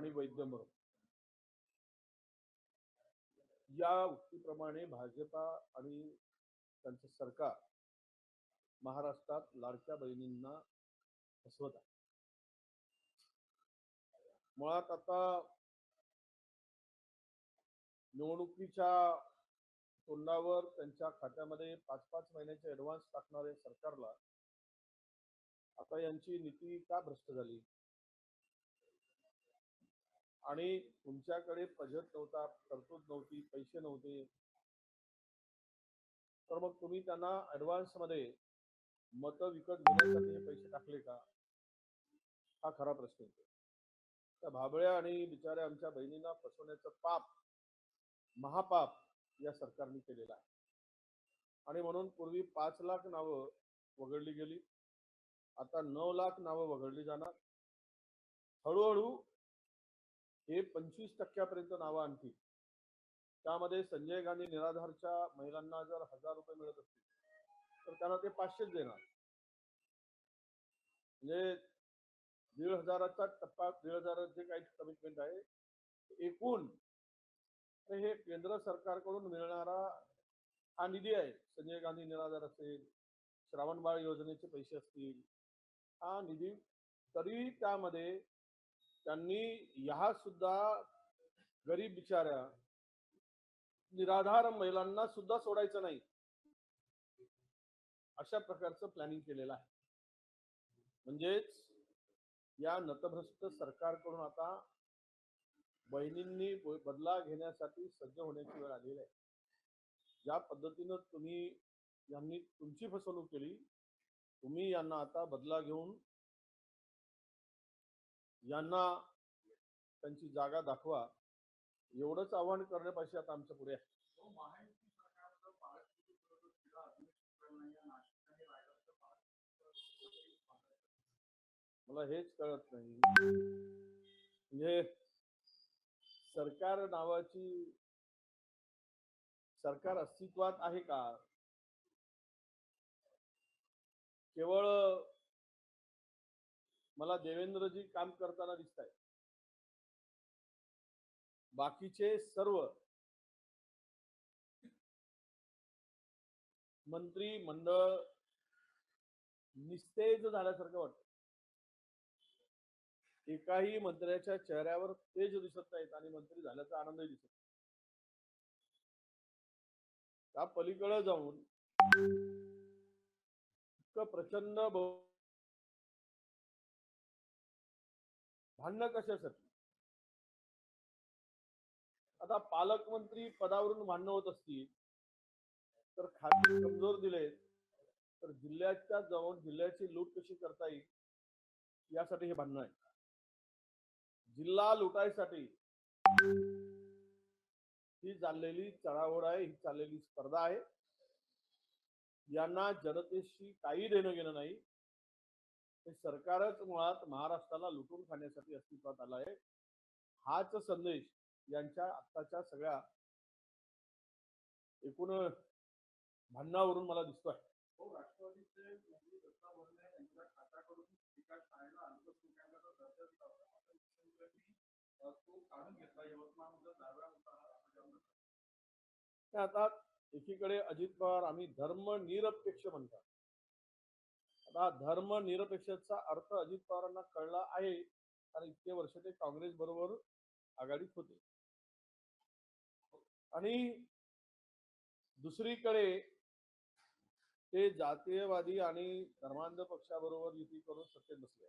आणि वैद्य या उक्तीप्रमाणे भाजपा आणि त्यांचं सरकार महाराष्ट्रात लाडक्या बहिणींना फसवत आहे. मुळात आता निवडणुकीच्या तोंडावर त्यांच्या खात्यामध्ये पाच पाच महिन्याचे ऍडव्हान्स टाकणारे सरकारला आता यांची नीती का भ्रष्ट झाली? आणि तुमच्याकडे बजेट नव्हता तरतूद नव्हती पैसे नव्हते. तर मग तुम्ही त्यांना ऍडव्हान्समध्ये मत विकत घेण्यासाठी पैसे टाकले का? हा खरा प्रश्न येतो त्या भाबळ्या आणि बिचाऱ्या आमच्या बहिणींना फसवण्याचं पाप महापाप या सरकारने केलेलं आहे. आणि म्हणून पूर्वी पाच लाख नावं वगळली गेली. आता नऊ लाख नावं वगळली जाणार. हळूहळू हे पंचवीस टक्क्यापर्यंत नावं आणखी. त्यामध्ये संजय गांधी निराधारच्या महिलांना जर हजार रुपये मिळत असतील तर त्यांना ते पाचशेच देणार. म्हणजे दीड हजाराचा टप्पा दीड हजाराचे काही कमिटमेंट आहे एकूण. हे केंद्र सरकारकडून मिळणारा हा निधी आहे. संजय गांधी निराधार असेल श्रावणबाळ योजनेचे पैसे असतील हा निधी तरी त्यामध्ये त्यांनी ह्या सुद्धा गरीब बिचाऱ्या निराधार महिलांना सुद्धा सोडायचं नाही. अशा प्रकारचं प्लॅनिंग केलेलं आहे. म्हणजेच या नतभ्रष्ट सरकारकडून आता बहिणींनी बदला घेण्यासाठी सज्ज होण्याची वेळ आलेली आहे. ज्या पद्धतीनं तुम्ही यांनी तुमची फसवणूक केली तुम्ही यांना आता बदला घेऊन यांना त्यांची जागा दाखवा. एवढंच आव्हान करण्यापाशी आता आमच्या पुढे आहे. मला हेच कळत नाही. म्हणजे सरकार नावाची सरकार अस्तित्वात आहे का? केवळ मला देवेंद्रजी काम करताना दिसत आहे बाकीचे सर्व मंत्री मंडळ निस्तेज झाल्यासारखं वाटत. एकाही मंत्र्याच्या चेहऱ्यावर तेज दिसत नाहीत आणि मंत्री झाल्याचा आनंदही दिसत त्या पलीकडे जाऊन इतकं प्रचंड भांडणं कशासाठी? आता पालकमंत्री पदावरून भांडणं होत असतील तर खाते कमजोर दिले तर जिल्ह्याच्या जवळ जिल्ह्याची लूट कशी करता येईल? यासाठी हे भांडणं आहे. जिल्हा लुटायसाठी ही चाललेली चढाओढ आहे ही चाललेली स्पर्धा आहे. यांना जनतेशी काही देणं घेणं नाही. हे सरकारच मुळात महाराष्ट्राला लुटून खाण्यासाठी अस्तित्वात आलं आहे हाच संदेश यांच्या आत्ताच्या सगळ्या एकूण भांडणावरून मला दिसतोय. हो आता एकीकडे अजित पवार आम्ही धर्मनिरपेक्ष म्हणतात. आता धर्म निरपेक्षतेचा अर्थ अजित पवारांना कळला आहे. कारण इतके वर्ष ते काँग्रेस बरोबर आघाडीत होते. आणि दुसरीकडे ते जातीयवादी आणि धर्मांध पक्षाबरोबर युती करून सत्तेत बसले